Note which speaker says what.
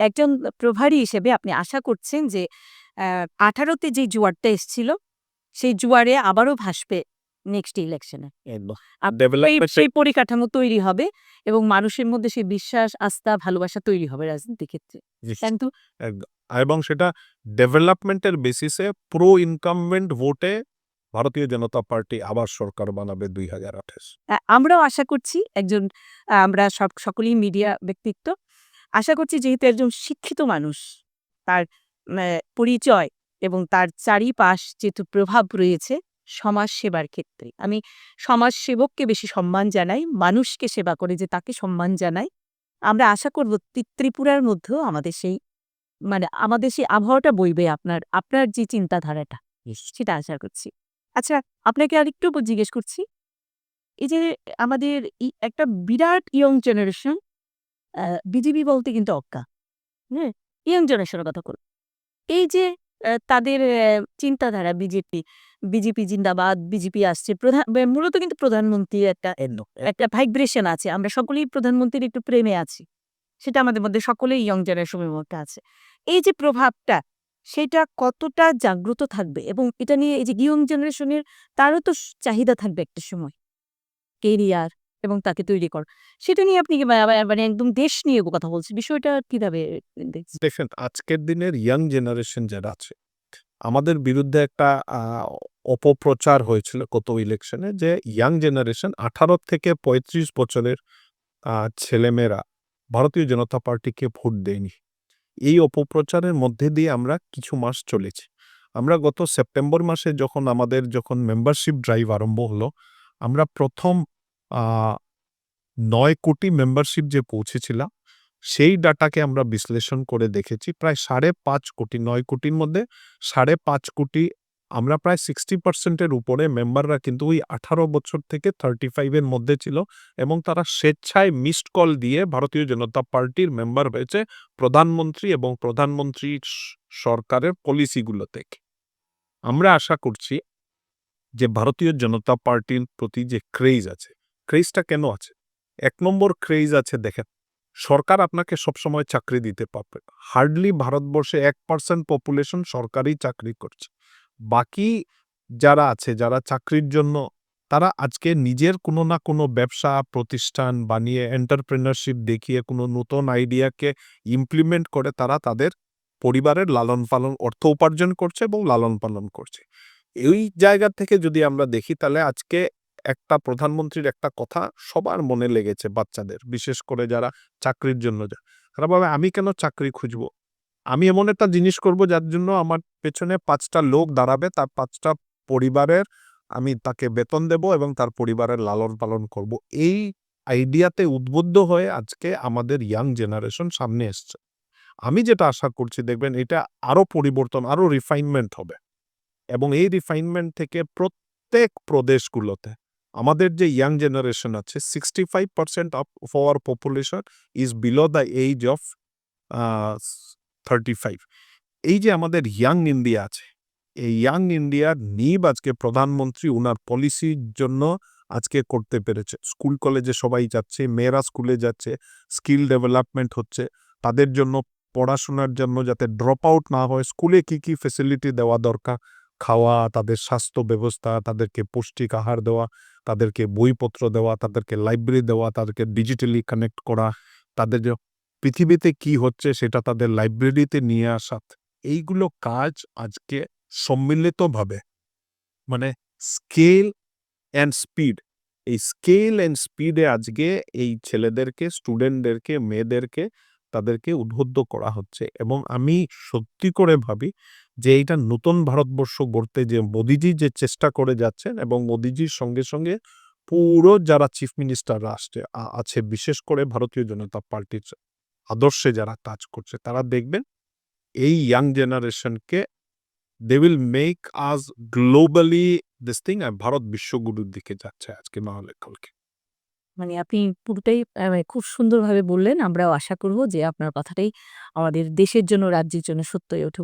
Speaker 1: একজন প্রভারী হিসেবে আপনি আশা করছেন যে আঠারোতে যে জোয়ারটা এসছিল সেই জোয়ারে আবারও ভাসবে নেক্সট ইলেকশনে সেই পরিকাঠামো তৈরি হবে এবং মানুষের মধ্যে সেই বিশ্বাস আস্থা ভালোবাসা তৈরি হবে রাজনীতির ক্ষেত্রে। কিন্তু
Speaker 2: এবং সেটা ডেভেলপমেন্টের বেসিসে প্রো ইনকামমেন্ট ভোটে ভারতীয় জনতা পার্টি আবার সরকার বানাবে দুই হাজার আঠাশ।
Speaker 1: আমরাও আশা করছি একজন আমরা সব সকলেই মিডিয়া ব্যক্তিত্ব আশা করছি যেহেতু একজন শিক্ষিত মানুষ তার পরিচয় এবং তার চারিপাশ যেহেতু প্রভাব রয়েছে সমাজ সেবার ক্ষেত্রে। আমি সমাজ সেবককে বেশি সম্মান জানাই মানুষকে সেবা করে যে তাকে সম্মান জানাই। আমরা আশা করব ত্রি- ত্রিপুরার মধ্যেও আমাদের সেই মানে আমাদের সেই আবহাওয়াটা বইবে আপনার আপনার যে চিন্তাধারাটা সেটা আশা করছি। আচ্ছা আপনাকে আরেকটু জিজ্ঞেস করছি এই যে আমাদের ই- একটা বিরাট ইয়ং জেনারেশন বিজেপি বলতে কিন্তু অক্কা। হ্যাঁ? ইয়ং জেনারেশনের কথা বল এই যে তাদের চিন্তাধারা বিজেপি বিজেপি জিন্দাবাদ বিজেপি আসছে প্রধান মূলত কিন্তু প্রধানমন্ত্রীর একটা একটা ভাইব্রেশন আছে। আমরা সকলেই প্রধানমন্ত্রীর একটু প্রেমে আছি। সেটা আমাদের মধ্যে সকলেই ইয়ং জেনারেশনের মধ্যে আছে। এই যে প্রভাবটা সেটা কতটা জাগ্রত থাকবে? এবং এটা নিয়ে এই যে ইয়ং জেনারেশনের তারও তো চাহিদা থাকবে একটা সময়। কেরিয়ার এবং তাকে তৈরি কর। সেটা নিয়ে আপনি মানে একদম দেশ নিয়ে কথা বলছি। বিষয়টা কীভাবে
Speaker 2: দেখেন, আজকের দিনের ইয়াং জেনারেশন যারা আছে, আমাদের বিরুদ্ধে একটা অপপ্রচার হয়েছিল গত ইলেকশনে যে ইয়াং জেনারেশন আঠারো থেকে পঁয়ত্রিশ বছরের ছেলেমেয়েরা ভারতীয় জনতা পার্টিকে ভোট দেয়নি। এই অপপ্রচারের মধ্যে দিয়ে আমরা কিছু মাস চলেছি। আমরা গত সেপ্টেম্বর মাসে যখন আমাদের যখন মেম্বারশিপ ড্রাইভ আরম্ভ হলো, আমরা প্রথম নয় কোটি মেম্বারশিপ যে পৌঁছেছিলাম, সেই ডাটাকে আমরা বিশ্লেষণ করে দেখেছি, প্রায় সাড়ে পাঁচ কোটি, নয় কোটির মধ্যে সাড়ে পাঁচ কোটি, আমরা প্রায় সিক্সটি পার্সেন্টের উপরে মেম্বাররা কিন্তু ওই আঠারো বছর থেকে থার্টি ফাইভের মধ্যে ছিল এবং তারা স্বেচ্ছায় মিসড কল দিয়ে ভারতীয় জনতা পার্টির মেম্বার হয়েছে প্রধানমন্ত্রী এবং প্রধানমন্ত্রীর স- সরকারের পলিসিগুলো থেকে আমরা আশা করছি যে ভারতীয় জনতা পার্টির প্রতি যে ক্রেজ আছে ক্রেজটা কেন আছে? এক নম্বর ক্রেজ আছে দেখেন, সরকার আপনাকে সবসময় চাকরি দিতে পারবে। হার্ডলি ভারতবর্ষে এক পার্সেন্ট পপুলেশন সরকারি চাকরি করছে। বাকি যারা আছে, যারা চাকরির জন্য, তারা আজকে নিজের কোনো না কোনো ব্যবসা, প্রতিষ্ঠান বানিয়ে এন্টারপ্রেনারশিপ দেখিয়ে কোনো নতুন আইডিয়াকে ইমপ্লিমেন্ট করে তারা তাদের পরিবারের লালন পালন অর্থ উপার্জন করছে এবং লালন পালন করছে। এই জায়গা থেকে যদি আমরা দেখি, তাহলে আজকে একটা প্রধানমন্ত্রীর একটা কথা সবার মনে লেগেছে বাচ্চাদের, বিশেষ করে যারা চাকরির জন্য যায় তারা ভাবে, আমি কেন চাকরি খুঁজবো? আমি এমন একটা জিনিস করব যার জন্য আমার পেছনে পাঁচটা লোক দাঁড়াবে, তার পাঁচটা পরিবারের আমি তাকে বেতন দেব এবং তার পরিবারের লালন পালন করব। এই আইডিয়াতে উদ্বুদ্ধ হয়ে আজকে আমাদের ইয়াং জেনারেশন সামনে এসছে। আমি যেটা আশা করছি, দেখবেন এটা আরও পরিবর্তন, আরও রিফাইনমেন্ট হবে। এবং এই রিফাইনমেন্ট থেকে প্রত্যেক প্রদেশগুলোতে আমাদের যে ইয়াং জেনারেশন আছে sixty five percent of our population is below the age of thirty five এই যে আমাদের ইয়াং ইন্ডিয়া আছে, এই ইয়াং ইন্ডিয়ার নিব আজকে প্রধানমন্ত্রী ওনার পলিসির জন্য আজকে করতে পেরেছে। স্কুল কলেজে সবাই যাচ্ছে, মেয়েরা স্কুলে যাচ্ছে স্কিল ডেভেলপমেন্ট হচ্ছে, তাদের জন্য পড়াশোনার জন্য যাতে ড্রপ আউট না হয় স্কুলে কি কি ফেসিলিটি দেওয়া দরকার খাওয়া, তাদের স্বাস্থ্য ব্যবস্থা তাদেরকে পৌষ্টিক আহার দেওয়া, তাদেরকে বইপত্র দেওয়া, তাদেরকে লাইব্রেরি দেওয়া, তাদেরকে ডিজিটালি কানেক্ট করা, তাদের পৃথিবীতে কি হচ্ছে সেটা তাদের লাইব্রেরিতে নিয়ে আসা, এইগুলো কাজ আজকে সম্মিলিতভাবে মানে স্কেল অ্যান্ড স্পিড এই স্কেল অ্যান্ড স্পিডে আজকে এই ছেলেদেরকে স্টুডেন্টদেরকে মেয়েদেরকে, তাদেরকে উদ্বুদ্ধ করা হচ্ছে এবং আমি সত্যি করে ভাবি যে এইটা নতুন ভারতবর্ষ গড়তে যে মোদিজি যে চেষ্টা করে যাচ্ছেন এবং মোদিজির সঙ্গে সঙ্গে পুরো যারা চিফ মিনিস্টাররা আসছে আছে, বিশেষ করে ভারতীয় জনতা পার্টির আদর্শে যারা কাজ করছে, তারা দেখবেন এই ইয়াং জেনারেশনকে দে উইল মেক আজ গ্লোবালি দিস থিং ভারত বিশ্বগুরুর দিকে যাচ্ছে আজকে না হলে কালকে
Speaker 1: মানে আপনি পুরোটাই খুব সুন্দরভাবে বললেন, আমরাও আশা করব যে আপনার কথাটাই আমাদের দেশের জন্য, রাজ্যের জন্য সত্যই ওঠে।